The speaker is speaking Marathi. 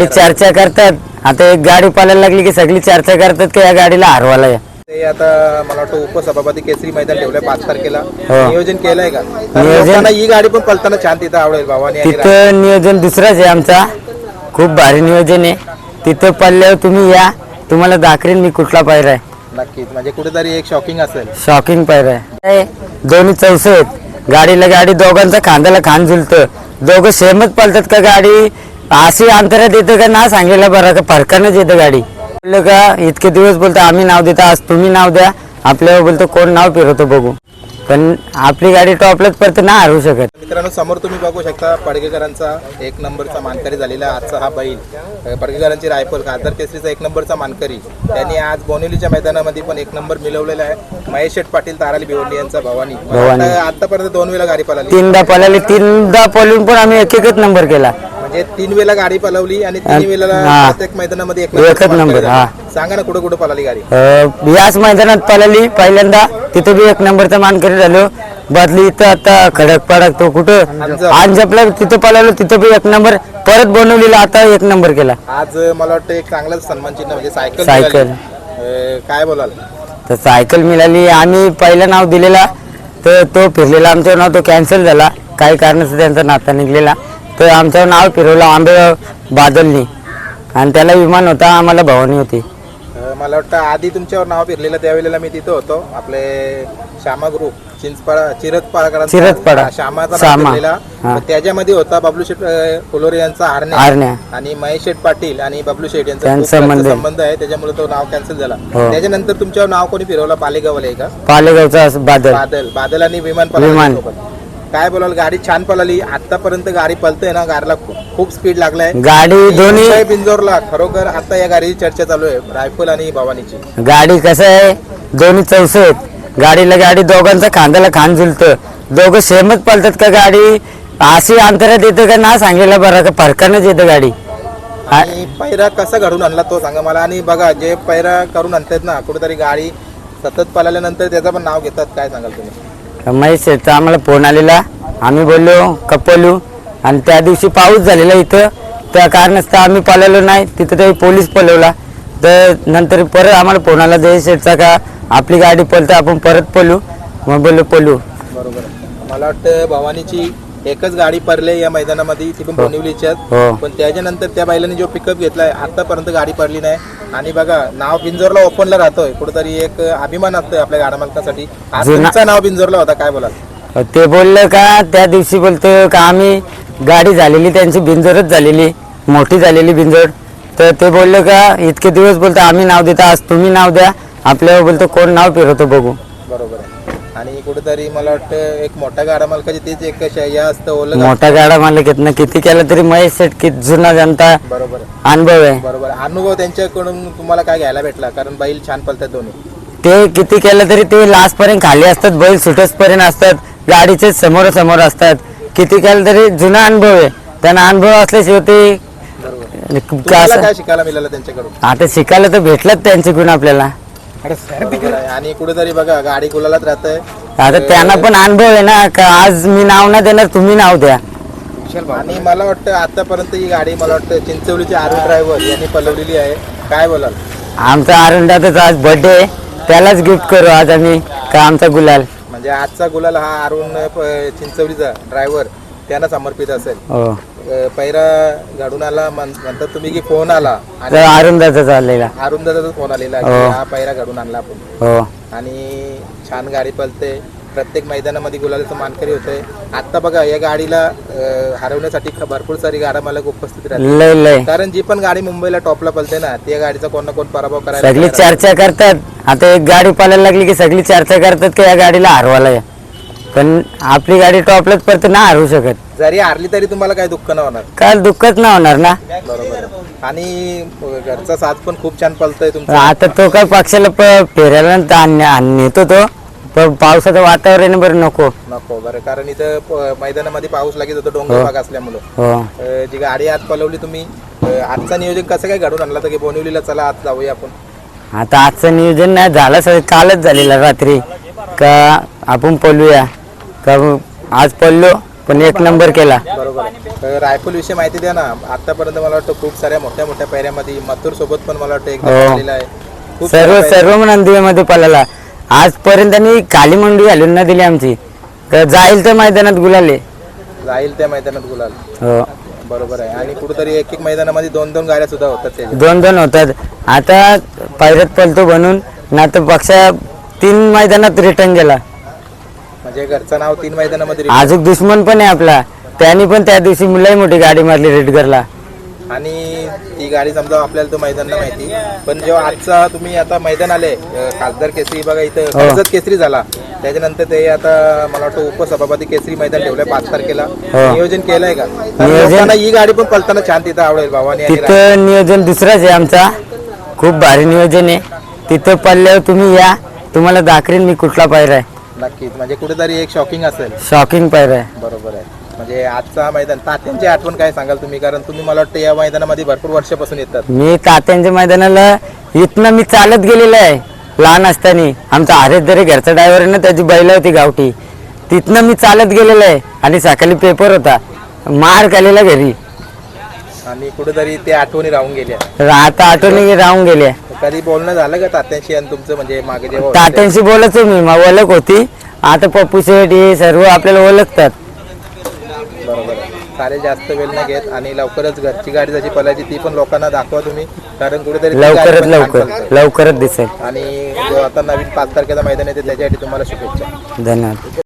ते चर्चा करतात. आता एक गाडी पालायला लागली की सगळी चर्चा करतात की या गाडीला हरवाला आहे ते आता मला वाटतं उपसभापती केसरी मैदान ठेवलंय पाच तारखेला. हो. नियोजन केलंय का? कारण नियोजन- लोकांना ही गाडी पण पलताना छान तिथं आवडेल भावानी आणि तिथं नियोजन दुसराच आहे आमचा. खूप भारी नियोजन आहे. तिथं पल्ल्यावर तुम्ही या. तुम्हाला दाखवेन मी कुठला पायरा आहे. नक्कीच. म्हणजे कुठेतरी एक शॉकिंग असेल. शॉकिंग पायरा आहे. हे दोन्ही चौस आहेत. गाडीला गाडी दोघांचा खांद्याला खांद झुलतं. दोघं सेमच पळतात का गाडी? अशी अंतरात येतं का ना सांगायला बरं का फरकानंच येतं गाडी. बोललं का इतके दिवस बोलतो आम्ही नाव देतो आज तुम्ही नाव द्या. आपल्यावर बोलतो कोण नाव फिरवतो बघू. पण आपली गाडी टॉपलाच पडतं ना हरवू शकत. मित्रांनो समोर तुम्ही बघू शकता पडगेकरांचा एक नंबरचा मानकरी झालेला आजचा हा बैल. अ, पडगेकरांची रायफल खासदार केसरीचा एक नंबरचा मानकरी. त्यांनी आज बोनिवलीच्या मैदानामध्ये पण एक नंबर मिळवलेला आहे. महेश शेठ पाटील ताराली भिवंडी यांचा भवानी. मला भवानी. वाटतं आतापर्यंत दोन वेळा गाडी पळाली. तीनदा पळाली तीनदा पळून पण आम्ही एक एकच नंबर केला. म्हणजे तीन वेळा गाडी पळवली आणि तीन वेळेला हा. प्रत्येक मैदानामध्ये एक एकच नंबर. हा. सांगा ना कुठं कुठं पळाली गाडी अं, याच मैदानात पळाली पहिल्यांदा तिथं बी एक नंबरचा मानकरी झालो बदली इथं आता खडक पडक तो कुठं अंजप. अंजपला तिथं पळालो तिथं बी एक नंबर परत बनवलेला आता एक नंबर केला आज मला वाटतं एक चांगला सन्मान चिन्ह म्हणजे सायकल सायकल. मिळाली. अ, काय बोलाल तर सायकल मिळाली आम्ही पहिलं नाव दिलेला तर तो फिरलेला आमचं नाव तो कॅन्सल झाला काही कारणाचं त्यांचा नाता निघलेला तर आमचं नाव फिरवलं आंबे बादलनी आणि त्याला विमान होता आम्हाला भवानी होती अ, मला वाटतं आधी तुमच्यावर नाव फिरलेलं त्यावेळेला मी तिथं होतो आपले श्यामा ग्रुप चिंचपाडा चिरतपाडाकरांचा चिरतपाडा. श्यामाचा नाव श्यामा. फिरलेला हा. तर त्याच्यामध्ये होता बबलू शेठ अ, फुलोरे यांचा आरणे आरण्या आणि महेश शेठ पाटील आणि बबलू शेठ यांचा खूप संबंध आहे. संबंध आहे त्याच्यामुळे तो नाव कॅन्सल झाला हो. त्याच्यानंतर तुमच्यावर नाव कोणी फिरवला पालेगावला आहे का पालेगावचा असं बादल बादल बादल आणि विमान विमान. सोबत. काय बोलाल गाडी छान पळाली. आतापर्यंत गाडी पळते ना गाडीला खूप स्पीड लागलाय. गाडी दोन्ही बिंजोरला. खरोखर आता या गाडीची चर्चा चालू आहे रायफल आणि भवानीची. गाडी कसं आहे? दोन्ही चौस आहेत गाडीला गाडी दोघांचा खांद्याला खांद झुलतं. दोघं सेमच पळतात का गाडी? अशी अंतरात येतं का ना सांगायला बरं का फरकानंच येतं गाडी. आणि पैरा कसा घडून आणला तो सांगा मला. आणि बघा जे पैरा करून आणतात ना कुठेतरी गाडी सतत पळाल्यानंतर त्याचं पण नाव घेतात काय सांगाल तुम्ही? महेश शेठचा आम्हाला फोन आलेला. आम्ही बोललो कपलू. आणि त्या दिवशी पाऊस झालेला इथं. त्या कारणास्तव आम्ही पळवलो नाही. तिथं ते पोलीस पळवला. तर नंतर परत आम्हाला फोन आला जय शेठचा का? आपली गाडी पळते आपण परत पळू. मग बोललो पळू. बरोबर. मला वाटतं भवानीची एकच गाडी पडले या मैदानामध्ये ती पण बोनिवलीच्याच हो. पण त्याच्यानंतर त्या बैलाने जो पिकअप घेतलाय आतापर्यंत गाडी पडली नाही. आणि बघा नाव बिंजोरला ओपनला राहतोय. कुठेतरी एक अभिमान असतोय आपल्या गाडा मालकासाठी. आज तुमचं नाव बिंजोरला होता काय बोलाल? ते बोललं का त्या दिवशी बोलतो का आम्ही गाडी झालेली त्यांची बिंजोरच झालेली मोठी झालेली बिंजोर. तर ते बोललं का इतके दिवस बोलतो आम्ही नाव देतो आज तुम्ही नाव द्या. आपल्यावर बोलतो कोण नाव फिरवतो बघू. बरोबर आणि कुठेतरी मला वाटतं एक मोठ्या गाडा मालकाची तीच एक शय्या असतं ओलं मोठा गाडा ना किती केलं तरी महेश शेट किती जुना जनता. बरोबर. अनुभव आहे. बरोबर. अनुभव त्यांच्याकडून तुम्हाला काय घ्यायला भेटला? कारण बैल छान पलतात दोन्ही. ते किती केलं तरी ते लास्ट पर्यंत खाली असतात बैल सुटस पर्यंत असतात गाडीचे समोर समोर असतात. किती केलं तरी जुना अनुभव आहे. त्यांना अनुभव असल्याशिवाय ते तुम्हाला असं काय शिकायला मिळालं त्यांच्याकडून? आता शिकायला तर भेटलंच त्यांचे गुण आपल्याला. बरोबर आहे. आणि कुठेतरी बघा गाडी गुलालात राहतंय. आता त्यांना पण अनुभव आहे ना का आज मी नाव नाही देणार तुम्ही नाव द्या. आणि मला वाटतं आतापर्यंत ही गाडी मला वाटतं चिंचवलीचे अरुण ड्रायव्हर यांनी पलवलेली आहे. काय बोलाल? आमचा आरंडातच आज बर्थडे आहे. त्यालाच गिफ्ट करू आज आम्ही का आमचा गुलाल. म्हणजे आजचा गुलाल हा अरुण प- चिंचवलीचा ड्रायव्हर त्यांना समर्पित असेल. हो. अ, पैरा घडून आला म्हण- म्हणतात तुम्ही की फोन आला. तर आणि आरुंदाचा चाललेला. अरुण दादाचा फोन आलेला की हो. हा पैरा घडून आणला आपण. हो. आणि छान गाडी पळते प्रत्येक मैदानामध्ये गुलालाचं मानकरी होतंय आता बघा या गाडीला अ, हरवण्यासाठी ख- भरपूर सारी गाड्या मला उपस्थित राहते लय लय. कारण जी पण गाडी मुंबईला टॉपला पळते ना त्या गाडीचा कोण ना कोण पराभव करायला सगळी. चर्चा करतात. आता एक गाडी पालायला लागली की सगळी चर्चा करतात की या गाडीला हरवाला आहे पण आपली गाडी टॉपलाच पडते ना हरवू शकत. जरी हारली तरी तुम्हाला काही दुःख नाही होणार? काल दुःखच नाही होणार ना? बरोबर. आणि घरचा साथ पण खूप छान पळतोय तुमचा. आता तो काय पक्षाला प- फिरायला न- आण- आण- नेतो तो. पण पावसाचं वातावरण बरं नको. नको बरं. कारण इथं प- मैदानामध्ये पाऊस लागत होतो डोंगर भाग असल्यामुळं. हो. अ, जी गाडी आज पलवली तुम्ही अ, आजचा नियोजन कसं काय घडून आणला? तर की बोनिवलीला चला आज जाऊया आपण. आता आजचं नियोजन नाही झालं सगळं. कालच झालेलं रात्री. का आपण पळूया का आज पडलो पण एक नंबर केला. बरोबर आहे. रायफल विषयी माहिती द्या ना. आतापर्यंत मला वाटतं खूप साऱ्या मोठ्या मोठ्या पैऱ्यामध्ये मथुर सोबत पण मला वाटतं हो. झालेला आहे. खूप सर्व साऱ्या सर्व नंदीमध्ये पळाला आजपर्यंत त्यांनी काली मंडी घालून न दिली आमची. तर जाईल तर मैदानात गुलाले. जाईल त्या मैदानात गुलाल. हो. बरोबर आहे. आणि कुठेतरी एक एक मैदानामध्ये दोन दोन गाड्या सुद्धा होतात त्याच्या दोन दोन होतात. आता पायरत पलतो बनून ना तर पक्षा तीन मैदानात रिटर्न गेला. म्हणजे घरचं नाव तीन मैदानामध्ये अजून दुश्मन पण आहे आपला. त्यांनी पण त्या दिवशी मुलाही मोठी गाडी मारली रेडगरला. आणि ती गाडी समजा आपल्याला तो मैदानला माहिती. पण जेव्हा आजचा तुम्ही आता मैदान आले अं, खासदार केसरी बघा इथं हो. कर्जत केसरी झाला. त्याच्यानंतर ते आता मला वाटतं उपसभापती केसरी मैदान ठेवलंय पाच तारखेला. हो. नियोजन केलंय का? तर नियोजन- लोकांना ही गाडी पण पलताना छान तिथं आवडेल भावानी आणि तिथं नियोजन दुसराच आहे आमचा. खूप भारी नियोजन आहे. तिथं पडल्यावर तुम्ही या. तुम्हाला दाखवीन मी कुठला पायरा आहे. नक्कीच. म्हणजे कुठेतरी एक शॉकिंग असेल. शॉकिंग पायरा आहे. बरोबर आहे. म्हणजे आजचा मैदान तात्यांची आठवण काय सांगाल तुम्ही? कारण तुम्ही मला वाटतं या मैदानामध्ये भरपूर वर्षापासून येतात. मी तात्यांच्या मैदानाला इथनं मी चालत गेलेलो आहे. लहान असताना आमचा हरेश दरे घरचा ड्रायव्हर ना त्याची बैल होती गावठी. तिथनं मी चालत गेलेलो आहे आणि सकाळी पेपर होता. मार खालेला घरी. आणि कुठेतरी ते आठवणी राहून गेल्या. आता आठवणी राहून गेल्या. कधी बोलणं झालं का तात्यांशी आणि तुमचं म्हणजे मागे जेव्हा होतं तात्यांशी बोलतो मी मग ओळख होती. आता पप्पू शेठ हे सर्व आपल्याला ओळखतात? बरोबर आहे. चालेल जास्त वेळ नाही घेत आणि लवकरच घरची गाडी जशी पलायची ती पण लोकांना दाखवा तुम्ही कारण कुठेतरी ती गाडी लवकरात पण छान लवकर पळते. लवकरच दिसेल. आणि जो आता नवीन पाच तारखेचा मैदान येते त्याच्यासाठी तुम्हाला शुभेच्छा. धन्यवाद.